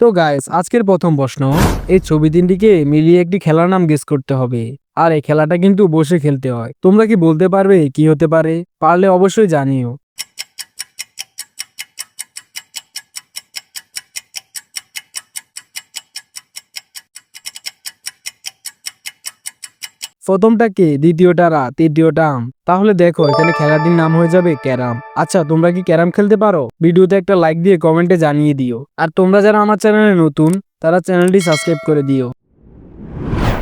তো গাইস আজকের প্রথম প্রশ্ন, এই ছবি তিনটিকে মিলিয়ে একটি খেলার নাম গেস করতে হবে। আর এই খেলাটা কিন্তু বসে খেলতে হয়। তোমরা কি বলতে পারবে, কি হতে পারে? পারলে অবশ্যই জানিও। প্রথমটা কে? দ্বিতীয়টা রা, তৃতীয়টা আম। তাহলে দেখো, এখানে খেলাটির নাম হয়ে যাবে ক্যারাম। আচ্ছা তোমরা কি ক্যারাম খেলতে পারো? ভিডিওতে একটা লাইক দিয়ে কমেন্টে জানিয়ে দিও। আর তোমরা যারা আমার চ্যানেলে নতুন, তারা চ্যানেলটি সাবস্ক্রাইব করে দিও।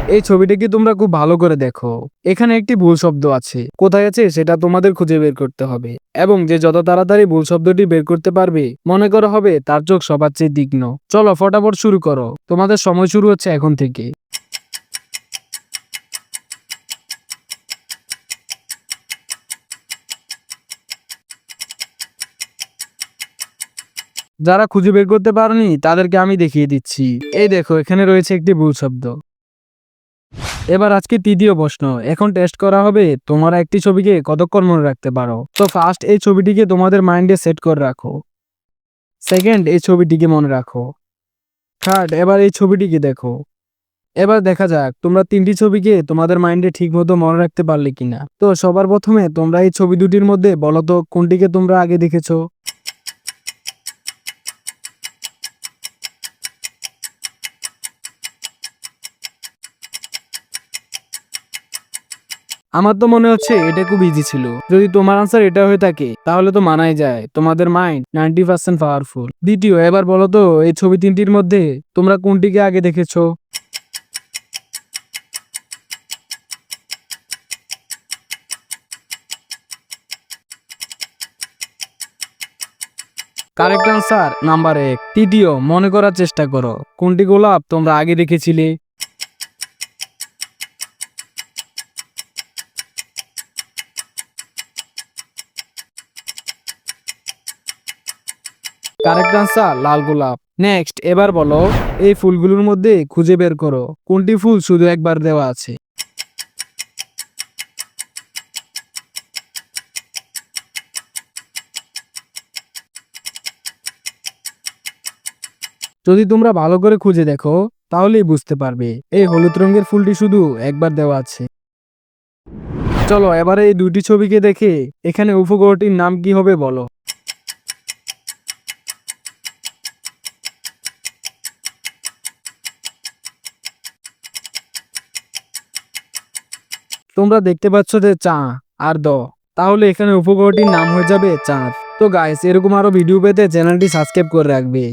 এই ছবিটাকে তোমরা খুব ভালো করে দেখো। এখানে একটি ভুল শব্দ আছে। কোথায় আছে? সেটা তোমাদের খুঁজে বের করতে হবে। এবং যে যত তাড়াতাড়ি ভুল শব্দটি বের করতে পারবে, মনে করা হবে তার চোখ সবার চেয়ে তীক্ষ্ণ। চলো, ফটাফট শুরু করো। তোমাদের সময় শুরু হচ্ছে এখন থেকে। যারা খুঁজে বের করতে পারেনি, তাদেরকে আমি দেখিয়ে দিচ্ছি। এই দেখো, এখানে রয়েছে একটি ভুল শব্দ। এবার আজকে তৃতীয় প্রশ্ন। এখন টেস্ট করা হবে তোমরা একটি ছবিকে কতক্ষণ মনে রাখতে পারো? তো ফার্স্ট এই ছবিটিকে তোমাদের মাইন্ডে সেট করে রাখো। সেকেন্ড এই ছবিটিকে মনে রাখো। থার্ড এবার এই ছবিটিকে দেখো। এবার দেখা যাক, তোমরা তিনটি ছবিকে তোমাদের মাইন্ডে ঠিক মতো মনে রাখতে পারলে কিনা। তো সবার প্রথমে তোমরা এই ছবি দুটির মধ্যে বলো তো, কোনটিকে তোমরা আগে দেখেছ? আমার তো মনে হচ্ছে এটা খুব ইজি ছিল। যদি তোমার আনসার এটা হয়ে থাকে, তাহলে তো মানাই যায়। তোমাদের মাইন্ড নাইনটি পার্সেন্ট পাওয়ারফুল দ্বিতীয়, এবার বলো তো, এই ছবি তিনটির মধ্যে তোমরা কোনটিকে আগে দেখেছ? কারেক্ট আনসার নাম্বার এক। তৃতীয়, মনে করার চেষ্টা করো। কোনটি গোলাপ তোমরা আগে দেখেছিলে? কারেক্ট আনসার লাল গোলাপ। নেক্সট এবার বলো, এই ফুলগুলোর মধ্যে খুঁজে বের করো, কোনটি ফুল শুধু একবার দেওয়া আছে? যদি তোমরা ভালো করে খুঁজে দেখো, তাহলেই বুঝতে পারবে, এই হলুদ রঙের ফুলটি শুধু একবার দেওয়া আছে। চলো, এবারে এই দুটি ছবিকে দেখে এখানে উপগ্রহটির নাম কি হবে বলো। তোমরা দেখতে পাচ্ছ যে চা আর দ। তাহলে এখানে উপগ্রহটির নাম হয়ে যাবে চাঁদ। তো গাইস এরকম আরও ভিডিও পেতে চ্যানেলটি সাবস্ক্রাইব করে রাখবে।